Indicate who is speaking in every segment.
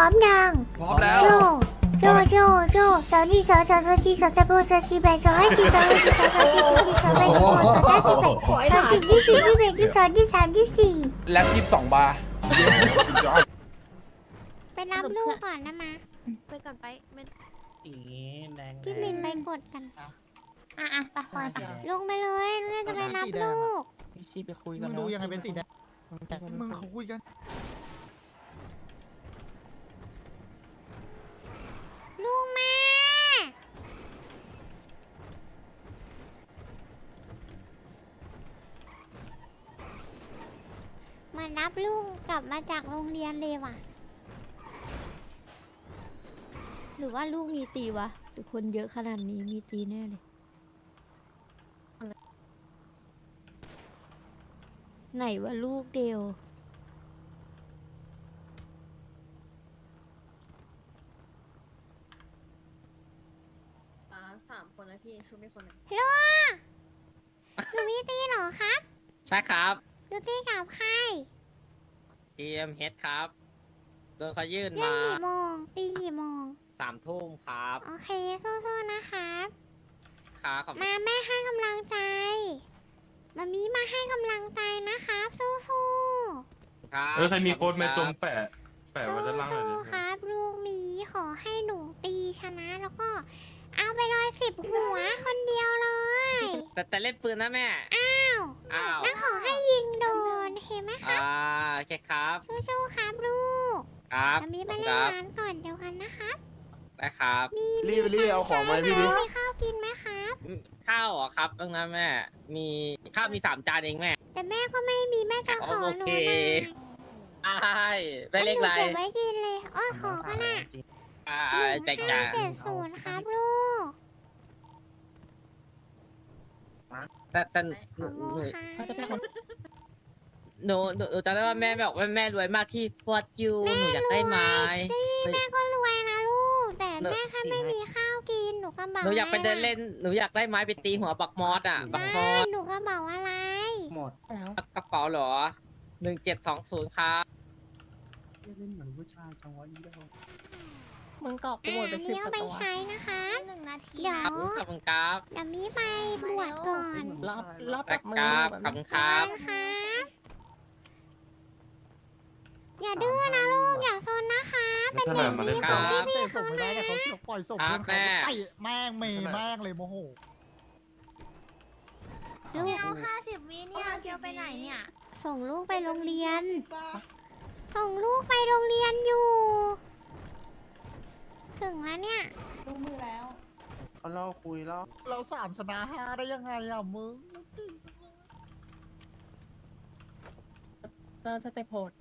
Speaker 1: ร้อมยัง
Speaker 2: พร้อมแล้ว
Speaker 1: โจโจโจโจสาวนี่สาวสาวสาวจีสาวตะโบสาวจีแบสาวให้จีสาวให้จีสาวสาวจีสาวจีสาวแบสาวสาวจีแบสาวจีที่สี่ที่แบที่สองที่สามที่สี่
Speaker 2: แล็บยี่สิบสองบาร์
Speaker 1: ไปรับลูกก่อนนะมา
Speaker 3: ไปก่อนไปไม่
Speaker 4: สีแดง
Speaker 1: พี่ลินไปกดกัน
Speaker 3: อะอะไปปล่อยไป
Speaker 1: ลงไปเลยเล่นจะไปรับลูก
Speaker 4: พี่ชีไปคุยกั
Speaker 5: มึ
Speaker 4: น
Speaker 5: งดูยังไงเป็นสีแดงมึงเขาคุยกัน
Speaker 1: ลูกแม่ มารับลูกกลับมาจากโรงเรียนเลยว่ะ
Speaker 3: หรือว่าลูกมีตีวะหรือคนเยอะขนาดนี้มีตีแน่เลย ไหนว่าลูกเดียว
Speaker 6: อ่าสามคนนะพี่ชุดไม่คนหนึ่ง
Speaker 1: ลูก หนูมีตีเหรอครับ
Speaker 4: ใช่ครับ
Speaker 1: หนูตีกับใคร
Speaker 4: GMH ครับ โดนเขายื่น
Speaker 1: เล่น
Speaker 4: มา
Speaker 1: กี่โมงตีกี่โมง
Speaker 4: สามทุ่มครับ
Speaker 1: โอเคสู้ๆนะครับ
Speaker 4: ครับขอบคุณ
Speaker 1: มาแม่ให้กำลังใจมามีมาให้กำลังใจนะครับ สู้
Speaker 4: ครับ
Speaker 7: เออใครมีโค้ด
Speaker 4: ข
Speaker 7: เม
Speaker 4: อบ
Speaker 7: จ
Speaker 4: คุ
Speaker 7: ง
Speaker 4: ณครับ
Speaker 7: แปะ แปะไว้ด้านล่างหน่อยดิ
Speaker 1: ๆครับลูกหมีขอให้หนูตีชนะแล้วก็ เอาไปเลยสิบหัวคนเดียวเลย
Speaker 4: แต่แต่เล่นปืนนะแม่
Speaker 1: อ้าว
Speaker 4: อ้าว
Speaker 1: นั่นขอให้ยิงโดน เห็นไหมค
Speaker 4: อ่า
Speaker 1: รับ
Speaker 4: โอเคครับ
Speaker 1: สู้ๆครับลูก
Speaker 4: ครับ
Speaker 1: มามี
Speaker 4: ข
Speaker 1: มา
Speaker 4: อบคุณ
Speaker 1: เล่
Speaker 4: คนรับ
Speaker 1: ร้านก่อนเดี๋ยวกันนะครับ
Speaker 4: ได้ครับ
Speaker 1: มี
Speaker 5: รีบรีบเอาของมาให้พี่ดิ
Speaker 1: มีข้าวกินไหมครับ
Speaker 4: ข้าวเหรอครับตรงนั้นแม่มีข้าวมีสามจานเองแม่
Speaker 1: แต่แม่ก็ไม่มีแม่จะขอ
Speaker 4: โอ
Speaker 1: หนู
Speaker 4: เค
Speaker 1: หน่อย
Speaker 4: ใช่ไม่เล็กไร
Speaker 1: หนูเก็บไว้กินเลยอ้อขอก็น่ะ
Speaker 4: อ่า
Speaker 1: หนึ่ง
Speaker 4: แจกจา
Speaker 1: ห้านเจ็ดศูนย์ครับลูก
Speaker 4: แต่แต่ห
Speaker 1: ข
Speaker 4: นู
Speaker 1: อบ
Speaker 4: หนู
Speaker 1: คุณครับ
Speaker 4: หนูหนูหนูจำได้ว่าแม่บอกว่าแม่รวยมากที่พวดยูหนูอยากได้ไม้
Speaker 1: แม่ก็รวยนะลูก แต่
Speaker 4: หนู
Speaker 1: แม่แค่ไม่มีข้าวกินหนูก็บอก
Speaker 4: หนูอยากไปเดิน
Speaker 1: แม่
Speaker 4: เล่นหนูอยากได้ไม้ไปตีหัวบักมอสอะบักม
Speaker 1: ได้
Speaker 4: อส
Speaker 1: หนูก็บอกว่าอะไร
Speaker 5: หมด
Speaker 3: แล้ว
Speaker 4: กระเป๋าเหรอหนึ่งเจ็ดสองศูนย์ครับ
Speaker 5: เล่นเหมือนผู้ชายจังวะอีเดียว
Speaker 3: มึงกรอกกู
Speaker 1: อ่า
Speaker 3: หมดไป
Speaker 1: อัน
Speaker 3: สิบ
Speaker 1: นี้
Speaker 3: ก
Speaker 1: เอา
Speaker 3: ว่า
Speaker 1: ไป
Speaker 3: ตัว
Speaker 1: ใช้นะคะ
Speaker 3: หนึ่งนาที
Speaker 1: เดี๋ยว
Speaker 4: ขอบคุณครับ
Speaker 1: เดี๋ยวมีไปบวชก่อน
Speaker 3: รอบรอบ
Speaker 4: ครั
Speaker 3: จั
Speaker 4: บบ
Speaker 3: มื
Speaker 4: ค
Speaker 3: อ
Speaker 4: รับ
Speaker 3: แบบ
Speaker 4: ขอบคุณครับ
Speaker 1: ครับ อย่าดื้อนะลูกอย่าซนนะคะ
Speaker 7: ไม่ถนัดมาเล่น
Speaker 4: ค
Speaker 7: ก่
Speaker 4: รั
Speaker 7: อน
Speaker 4: บ
Speaker 5: เตะส่งไม่ได้แต่เขาเสียปล่อยส่ง
Speaker 4: ครับ
Speaker 5: เพื่อนเขา
Speaker 4: แม่
Speaker 5: เตะแม่งเมย์แม่งเลยโมโห
Speaker 1: ลูก
Speaker 3: เกียวห้าสิบวิเนี่ยเกียวไปไหนเนี่ย
Speaker 1: ส่งลูกไปโรงเรียน ส่งลูกไปโรงเรียนอยู่ ถึงแล้วเนี่ย
Speaker 5: เขาเล่าคุยแล้ว เราสามชนะห้าได้ยังไงอะมึง
Speaker 3: เราสเตปโหด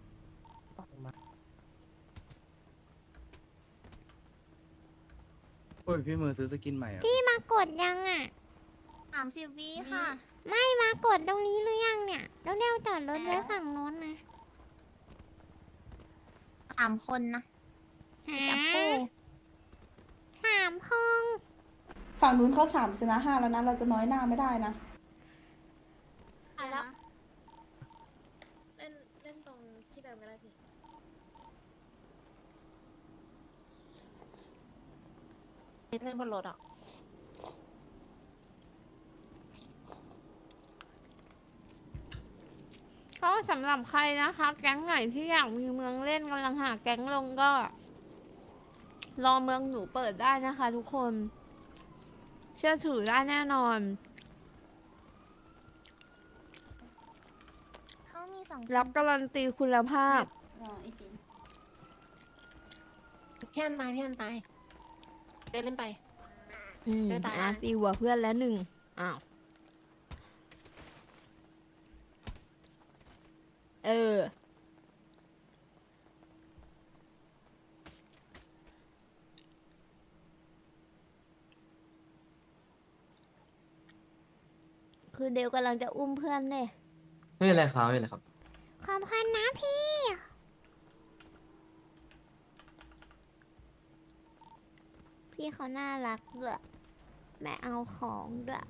Speaker 8: โอ้ยพี่มือซื้อสกินใหม่อะ
Speaker 1: พี่มากดยังอะ
Speaker 3: สามสิบวิค่ะ
Speaker 1: ไม่มากดตรงนี้หรือยังเนี่ยแล้วเร็วจอดรถไว้ฝั่งโน้นนะ
Speaker 3: สามคนนะ
Speaker 1: หา
Speaker 3: จับคู่
Speaker 1: สามพง
Speaker 9: ฝั่งนู้นเขาสามชนะห้าแล้วนะ เราจะน้อยหน้าไม่ได้นะ
Speaker 6: แล้วเล่นเล่นตรงที่เดิมก็ได้พี่
Speaker 3: เล่นบนรถอะ
Speaker 10: ก็สำหรับใครนะคะ แก๊งไหนที่อยากมีเมืองเล่นกำลังหาแก๊งลงก็ รอเมืองหนูเปิดได้นะคะทุกคน เชื่อถือได้แน่นอน
Speaker 3: เขา มีสอง
Speaker 10: รับการันตีคุณภาพ
Speaker 3: พี่อันไปพี่อันไปเดินเล่นไป
Speaker 10: อืม
Speaker 3: เดินตาม
Speaker 10: อะตีหัวเพื่อนแล้วหนึ่งอ้าว เออ คือเดวกำลังจะอุ้มเพื่อนเนี่ย
Speaker 8: ไม่เป็นไรครับไม่เป็นไรครับ
Speaker 1: ข อบคุณนะพี่ พี่เขาน่ารักด้วยแม่เอาของด้วย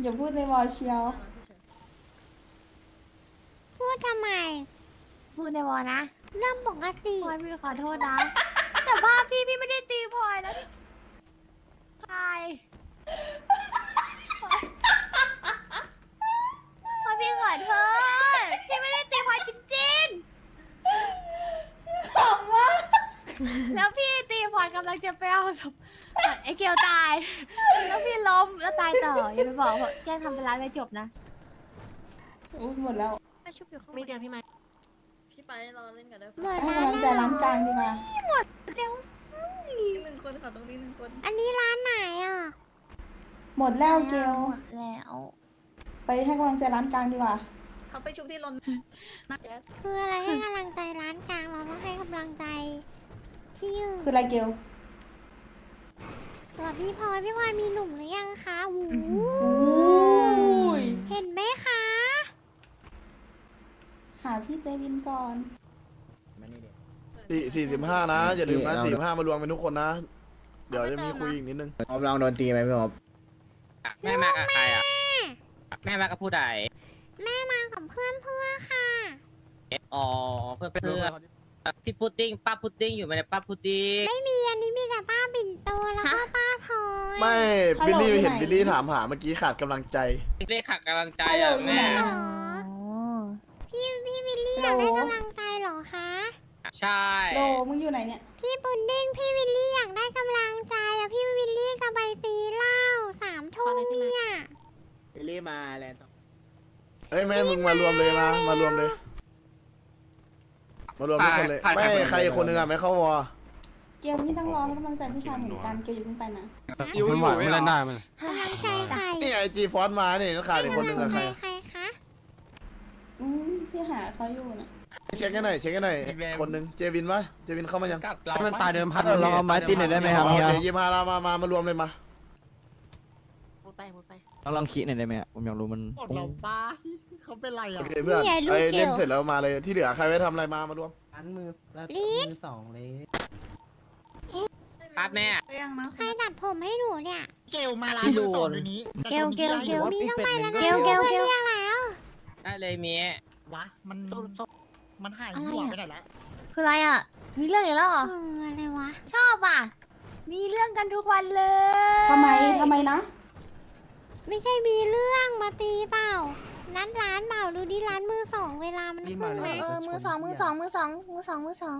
Speaker 9: อย่าพูดในวอเชียว
Speaker 1: กติพลอยพี่ขอโทษนะ แต่ว่าพี่พี่ไม่ได้ตีพลอยนะพี่ใครพลอยพี่ขอโทษพี่ไม่ได้ตีพลอยจริงๆ
Speaker 9: ขำมาก
Speaker 1: แล้วพี่ตีพลอยกำลังจะไปเอาศพไอ้เกลตาย แล้วพี่ล้มแล้วตายต่ออย่าไปบอกว่าแกล้งทำเป็นร้านเลยจบนะ
Speaker 9: อุ๊ยหมดแล้ว
Speaker 1: ไปชุบอยู่ข้างบ
Speaker 6: มี
Speaker 1: น
Speaker 6: เดียวพี่ไม้ พี่ไปรอเล่นกันได้
Speaker 1: หมด
Speaker 9: ให้
Speaker 1: แล้ว
Speaker 9: กำลังใจร้านกลางดีกว่า
Speaker 1: เดี๋ยว
Speaker 6: หนึ่งคนค่ะตรงนี้หนึ่งคน
Speaker 1: อันนี้ร้านไหนอะ
Speaker 9: หมดแล้วเกล
Speaker 1: หมดแล้ว
Speaker 9: ไปให้กำลังใจร้านกลางดีกว่า
Speaker 6: เขาไปชุบที่รน
Speaker 1: คืออะไรให้กำลังใจร้านกลางเราต้องให้กำลังใจที่ยืน
Speaker 9: คืออะไรเกล
Speaker 1: ตัวพี่พลอยพี่พลอยมีหนุ่มหรือยังคะหู
Speaker 9: อุ้ย
Speaker 1: เห็นไหมคะ
Speaker 9: หาพี่เจวินก่อน
Speaker 2: สี่สี่สิบห้านะ อย่าลืมนะสี่สิบห้ามารวมเป็นทุกคนนะ เดี๋ยวจะมีคุยอีกนิดนึง
Speaker 8: ออฟลองโดนตีไหมพี่ออฟ
Speaker 4: แม่มากับใครอะ แม่มากับผู้ใด
Speaker 1: แม่มากับเพื่อนเพื่อค่ะ
Speaker 4: อ๋อเพื่อนเพื่อนพี่พุดดิ้งป้าพุดดิ้งอยู่ไหมเนี่ยป้าพุดดิ้ง
Speaker 1: ไม่มีอันนี้มีแต่ป้าปิ่นโตแล้วก็ป้าพลอย
Speaker 2: ไม่
Speaker 9: ฮัล
Speaker 2: บิล
Speaker 9: โหล
Speaker 2: ลี่
Speaker 9: อยู่
Speaker 2: เห็น
Speaker 9: ไหน
Speaker 2: บิลลี่ถามหาเมื่อกี้ขาดกำลังใจ
Speaker 4: เรียกขัดกำลังใจ
Speaker 9: ฮัลโหล
Speaker 4: อะ
Speaker 9: อยู่
Speaker 4: แม่
Speaker 9: ไหน
Speaker 1: อ๋
Speaker 9: อะ
Speaker 1: อพี่พี่วิลลี่ อยาก
Speaker 9: ฮัลโหล
Speaker 1: ได้กำลังใจเหรอคะ
Speaker 4: ใช่
Speaker 9: โลมึงอยู่ไหนเนี่ย
Speaker 1: พี่ปุดดิ้งพี่วิลลี่อยากได้กำลังใจอะพี่วิลลี่กับใบตีเหล้าสามทุ่มเนี่ย
Speaker 8: บิลลี่มาแลนด์
Speaker 2: เอ้ยแม่มึงมารวมเลยมามารวมเลย มารวมทุกคนเลยไม่ใครคนหนึงอะไม่เข้าวอ
Speaker 9: เกลพี่ต้องรอให้กำลังใจพี่ชายเหมือนกัน เกลอย่าเพิ่งไปนะ
Speaker 8: อยู่อยู่ไม่เล่นได้มัน
Speaker 1: กำลังใจใคร
Speaker 2: นี่ไอจีฟอนมาเนี่ยขาดอีกคนหนึงอะใคร
Speaker 1: ใครคะ
Speaker 9: อืม พี่หาเขาอยู่เนี่ย
Speaker 2: เช็คกันหน่อยเช็คกันหน่อยคนหนึงเจวินปะเจวินเข้ามายัง
Speaker 8: มันตายเดิมพันลองเอาไม้ตีหน่อยได้ไหมครับ
Speaker 2: โอ
Speaker 8: เฮีย
Speaker 2: เคยิมฮารามามามารวมเลยมา
Speaker 6: พูดไปพูดไป
Speaker 8: ลองลองคิดหน่อยได้ไหมผมอยากรู้มัน
Speaker 5: หมดแล้วป้าเขาเป็นไร
Speaker 2: โอ
Speaker 5: อะ
Speaker 2: เคเพื่อนไอ้เล่นเสร็จแล้วมาเลยที่เหลือใครไว้ทำอะไรมามารวม
Speaker 8: อันมือมือสองเลย
Speaker 4: ครับแม่
Speaker 1: ใครตัดผมให้หนูเนี่ย
Speaker 5: เกลมาร้านมือสองเดี๋ยวนี้
Speaker 1: เกลเกลเกล
Speaker 9: มีต้องไปแล้วนะ
Speaker 1: เกลเกลเกลเรียกแล้ว
Speaker 4: ได้เลยเมีย วะ
Speaker 5: มันมันหายหัวไปไหนละ
Speaker 1: คืออะไรอะ มีเรื่องอีกแล้วเหรออะไรวะ ชอบอะ มีเรื่องกันทุกวันเลย
Speaker 9: ทำไมทำไมนะ
Speaker 1: ไม่ใช่มีเรื่องมาตีเปล่านัดร้านเปล่าดูดิร้านมือสองเวลามันขึ้นไหม
Speaker 8: เออ
Speaker 1: มือสองมือสองมือสองมือสองมือสอง